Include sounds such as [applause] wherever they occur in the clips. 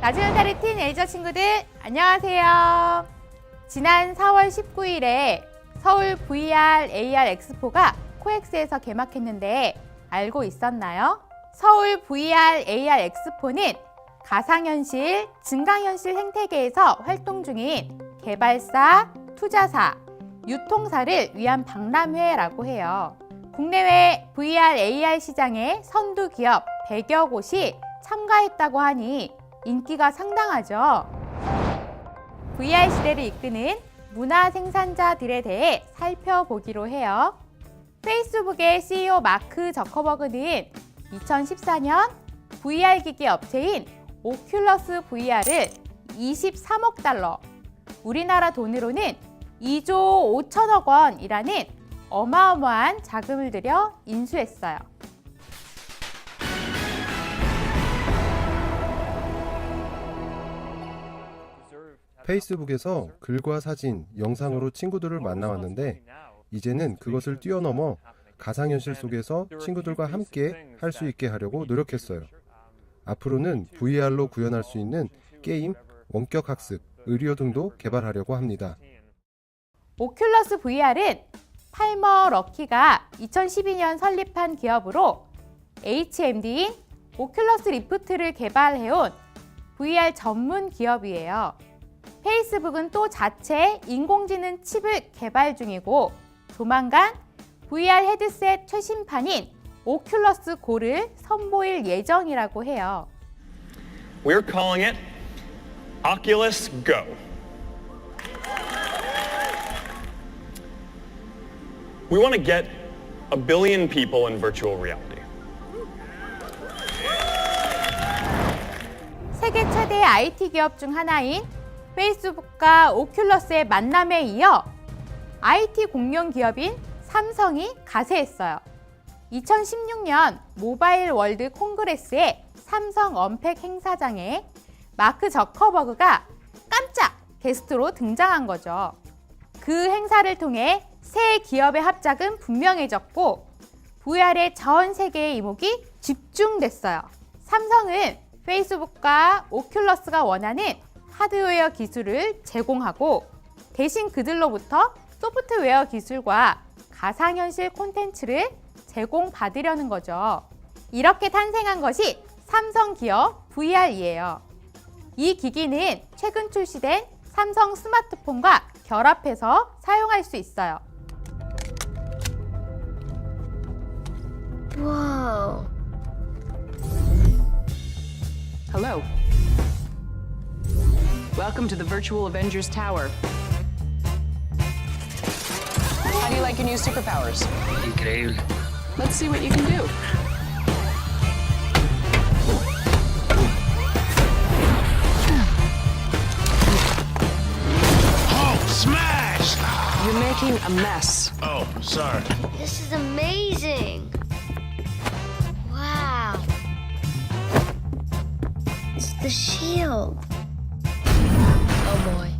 나주는 다리 티네이저 친구들 안녕하세요. 지난 4월 19일에 서울 VR AR 엑스포가 코엑스에서 개막했는데 알고 있었나요? 서울 VR AR 엑스포는 가상현실, 증강현실 생태계에서 활동 중인 개발사, 투자사, 유통사를 위한 박람회라고 해요. 국내외 VR AR 시장에 선두 기업 100여 곳이 참가했다고 하니 인기가 상당하죠. VR 시대를 이끄는 문화 생산자들에 대해 살펴보기로 해요. 페이스북의 CEO 마크 저커버그는 2014년 VR 기기 업체인 오큘러스 VR을 23억 달러, 우리나라 돈으로는 2조 5천억 원이라는 어마어마한 자금을 들여 인수했어요. 페이스북에서 글과 사진, 영상으로 친구들을 만나왔는데 이제는 그것을 뛰어넘어 가상현실 속에서 친구들과 함께 할 수 있게 하려고 노력했어요. 앞으로는 VR로 구현할 수 있는 게임, 원격 학습, 의료 등도 개발하려고 합니다. 오큘러스 VR은 팔머 럭키가 2012년 설립한 기업으로 HMD인 오큘러스 리프트를 개발해온 VR 전문 기업이에요. 페이스북은 또 자체 인공지능 칩을 개발 중이고 조만간 VR 헤드셋 최신판인 오큘러스 고를 선보일 예정이라고 해요. We're calling it Oculus Go. We want to get a billion people in virtual reality. 세계 최대 IT 기업 중 하나인 페이스북과 오큘러스의 만남에 이어 IT 공룡 기업인 삼성이 가세했어요. 2016년 모바일 월드 콩그레스의 삼성 언팩 행사장에 마크 저커버그가 깜짝 게스트로 등장한 거죠. 그 행사를 통해 새 기업의 합작은 분명해졌고 VR의 전 세계의 이목이 집중됐어요. 삼성은 페이스북과 오큘러스가 원하는 하드웨어 기술을 제공하고 대신 그들로부터 소프트웨어 기술과 가상현실 콘텐츠를 제공받으려는 거죠. 이렇게 탄생한 것이 삼성 기업 VR이에요. 이 기기는 최근 출시된 삼성 스마트폰과 결합해서 사용할 수 있어요. Whoa. Hello. Welcome to the Virtual Avengers Tower. How do you like your new superpowers? Increíble. Let's see what you can do. Oh, smash! You're making a mess. Oh, sorry. This is amazing. Wow. It's the shield. Oh boy.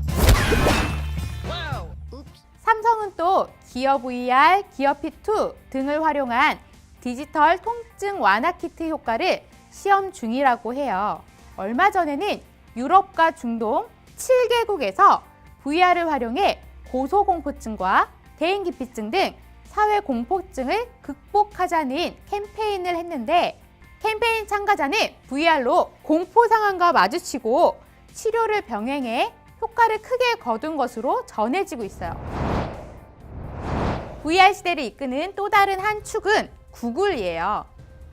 Oops. 삼성은 또 기어 VR, 기어 P2 등을 활용한 디지털 통증 완화 키트 효과를 시험 중이라고 해요. 얼마 전에는 유럽과 중동 7개국에서 VR을 활용해 고소공포증과 대인기피증 등 사회 공포증을 극복하자는 캠페인을 했는데 캠페인 참가자는 VR로 공포 상황과 마주치고 치료를 병행해 효과를 크게 거둔 것으로 전해지고 있어요. VR 시대를 이끄는 또 다른 한 축은 구글이에요.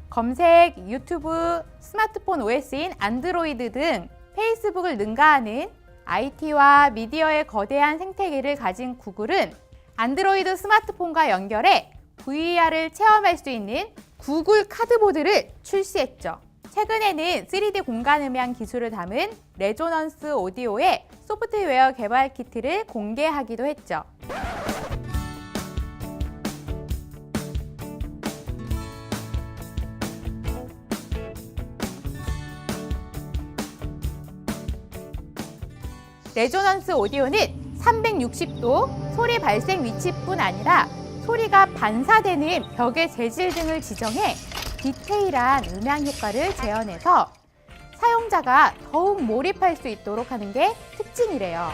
검색, 유튜브, 스마트폰 OS인 안드로이드 등 페이스북을 능가하는 IT와 미디어의 거대한 생태계를 가진 구글은 안드로이드 스마트폰과 연결해 VR을 체험할 수 있는 구글 카드보드를 출시했죠. 최근에는 3D 공간 음향 기술을 담은 레조넌스 오디오의 소프트웨어 개발 키트를 공개하기도 했죠. 레조넌스 오디오는 360도 소리 발생 위치뿐 아니라 소리가 반사되는 벽의 재질 등을 지정해 디테일한 음향 효과를 재현해서 사용자가 더욱 몰입할 수 있도록 하는 게 특징이래요.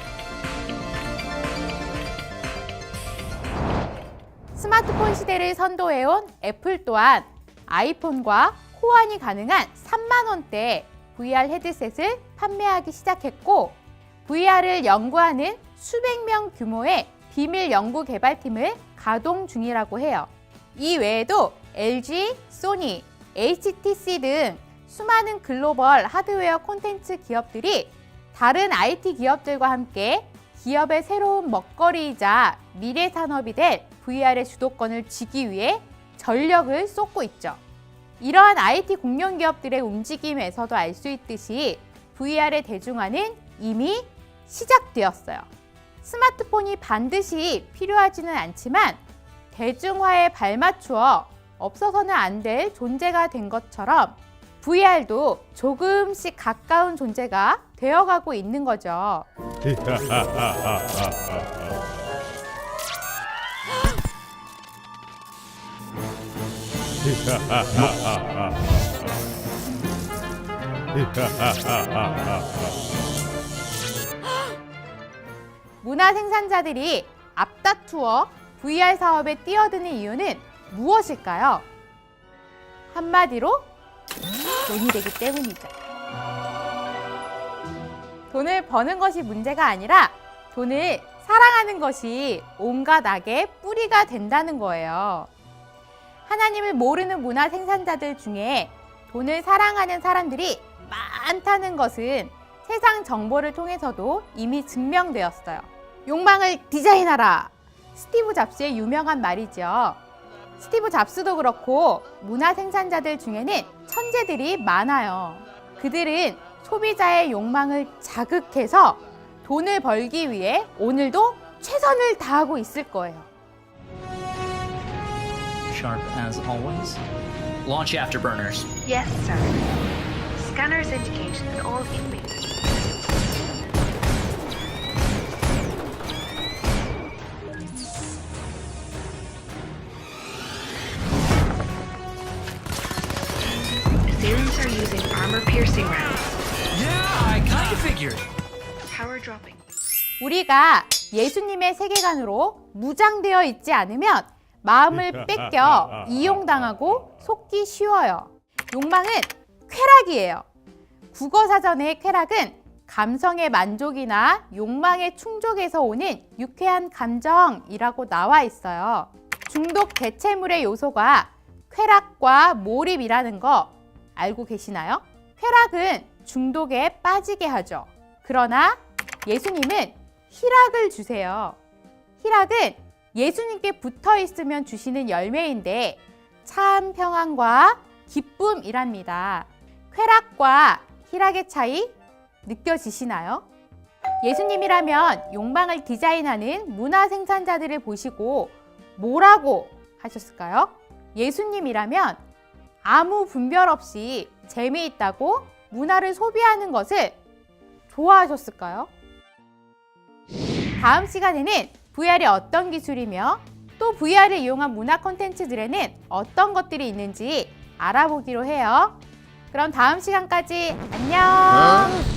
스마트폰 시대를 선도해온 애플 또한 아이폰과 호환이 가능한 3만원대 VR 헤드셋을 판매하기 시작했고, VR을 연구하는 수백 명 규모의 비밀 연구 개발팀을 가동 중이라고 해요. 이 외에도 LG, 소니, HTC 등 수많은 글로벌 하드웨어 콘텐츠 기업들이 다른 IT 기업들과 함께 기업의 새로운 먹거리이자 미래 산업이 될 VR의 주도권을 쥐기 위해 전력을 쏟고 있죠. 이러한 IT 공룡 기업들의 움직임에서도 알 수 있듯이 VR의 대중화는 이미 시작되었어요. 스마트폰이 반드시 필요하지는 않지만 대중화에 발맞추어 없어서는 안 될 존재가 된 것처럼 VR도 조금씩 가까운 존재가 되어가고 있는 거죠. [laughs] 문화 생산자들이 앞다투어 VR 사업에 뛰어드는 이유는 무엇일까요? 한마디로 돈이 되기 때문이죠. 돈을 버는 것이 문제가 아니라 돈을 사랑하는 것이 온갖 악의 뿌리가 된다는 거예요. 하나님을 모르는 문화 생산자들 중에 돈을 사랑하는 사람들이 많다는 것은 세상 정보를 통해서도 이미 증명되었어요. 욕망을 디자인하라. 스티브 잡스의 유명한 말이죠. 스티브 잡스도 그렇고 문화 생산자들 중에는 천재들이 많아요. 그들은 소비자의 욕망을 자극해서 돈을 벌기 위해 오늘도 최선을 다하고 있을 거예요. Sharp as always. Launch afterburners. Yes, sir. Scanners indicate that all inmates. Armor-piercing rounds. Yeah, I kind of figured. Power dropping. 우리가 예수님의 세계관으로 무장되어 있지 않으면 마음을 [laughs] 뺏겨 이용당하고 속기 쉬워요. 욕망은 쾌락이에요. 국어 사전의 쾌락은 감성의 만족이나 욕망의 충족에서 오는 유쾌한 감정이라고 나와 있어요. 중독 대체물의 요소가 쾌락과 몰입이라는 거 알고 계시나요? 쾌락은 중독에 빠지게 하죠. 그러나 예수님은 희락을 주세요. 희락은 예수님께 붙어 있으면 주시는 열매인데 참 평안과 기쁨이랍니다. 쾌락과 희락의 차이 느껴지시나요? 예수님이라면 욕망을 디자인하는 문화 생산자들을 보시고 뭐라고 하셨을까요? 예수님이라면 아무 분별 없이 재미있다고 문화를 소비하는 것을 좋아하셨을까요? 다음 시간에는 VR이 어떤 기술이며 또 VR을 이용한 문화 콘텐츠들에는 어떤 것들이 있는지 알아보기로 해요. 그럼 다음 시간까지 안녕!